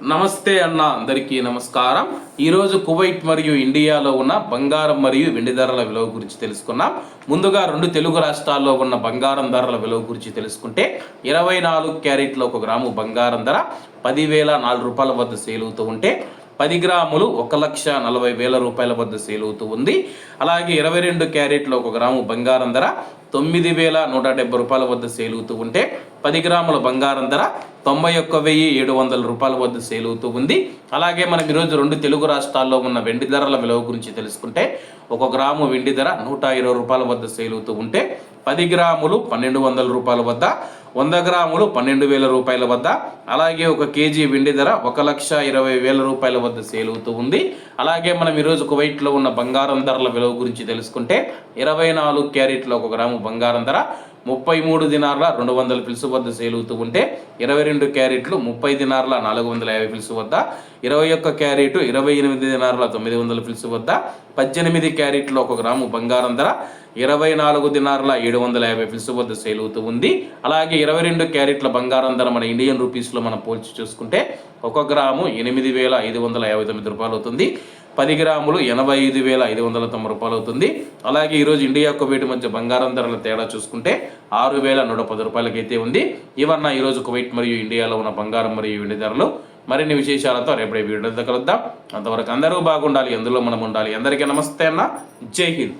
నమస్తే అన్న అందరికీ నమస్కారం. ఈరోజు కువైట్ మరియు ఇండియాలో ఉన్న బంగారం మరియు వెండి ధరల విలువ గురించి తెలుసుకున్నాం ముందుగా రెండు తెలుగు రాష్ట్రాల్లో ఉన్న బంగారం ధరల విలువ గురించి తెలుసుకుంటే ఇరవై నాలుగు క్యారెట్ల ఒక గ్రాము బంగారం ధర పదివేల నాలుగు రూపాయల వద్ద సేల్ అవుతూ ఉంటే పది గ్రాములు ఒక లక్ష నలభై వేల రూపాయల వద్ద సేల్ అవుతూ ఉంది. అలాగే ఇరవై రెండు క్యారెట్లు ఒక గ్రాము బంగారం ధర తొమ్మిది వేల నూట డెబ్బై రూపాయల వద్ద సేల్ అవుతూ ఉంటే పది గ్రాముల బంగారం ధర తొంభై ఒక్క వెయ్యి ఏడు వందల రూపాయల వద్ద సేల్ అవుతూ ఉంది. అలాగే మనం ఈరోజు రెండు తెలుగు రాష్ట్రాల్లో ఉన్న వెండి ధరల విలువ గురించి తెలుసుకుంటే ఒక గ్రాము వెండి ధర నూట ఇరవై రూపాయల వద్ద సేల్ అవుతూ ఉంటే పది గ్రాములు పన్నెండు వందల రూపాయల వద్ద వంద గ్రాములు పన్నెండు వేల రూపాయల వద్ద. అలాగే ఒక కేజీ వెండి ధర ఒక లక్ష ఇరవై వేల రూపాయల వద్ద సేల్ అవుతూ ఉంది. అలాగే మనం ఈరోజు కువైట్లో ఉన్న బంగారం ధరల విలువ గురించి తెలుసుకుంటే ఇరవై నాలుగు క్యారెట్ల ఒక గ్రాము బంగారం ధర ముప్పై మూడు దినార్ల రెండు వందల పిలుసు వద్ద సేల్ ఉంటే ఇరవై రెండు క్యారెట్లు ముప్పై దినార్ల నాలుగు వందల యాభై పిలుసు వద్ద ఇరవై ఒక్క క్యారెట్ ఇరవై ఎనిమిది దినార్ల తొమ్మిది వందల పిలుసు వద్ద పద్దెనిమిది క్యారెట్లు ఒక గ్రాము బంగారం ధర ఇరవై నాలుగు దినార్ల ఏడు వందల యాభై పిలుసు వద్ద సేల్ అవుతూ ఉంది. అలాగే ఇరవై రెండు క్యారెట్ల బంగారం ధర మన ఇండియన్ రూపీస్లో మనం పోల్చి చూసుకుంటే ఒక గ్రాము ఎనిమిది వేల ఐదు వందల యాభై తొమ్మిది రూపాయలు అవుతుంది పది గ్రాములు ఎనభై ఐదు వేల ఐదు వందల తొంభై రూపాయలు అవుతుంది అలాగే ఈరోజు ఇండియా కువైట్ మధ్య బంగారం ధరల తేడా చూసుకుంటే ఆరు వేల నూట పది రూపాయలకైతే ఉంది. ఇవన్న ఈరోజు కువైట్ మరియు ఇండియాలో ఉన్న బంగారం మరియు వెండి ధరలు. మరిన్ని విశేషాలతో రేపటి వీడియో కలుద్దాం. అంతవరకు అందరూ బాగుండాలి ఎందులో మనం ఉండాలి. అందరికీ నమస్తే అన్న. జై హింద్.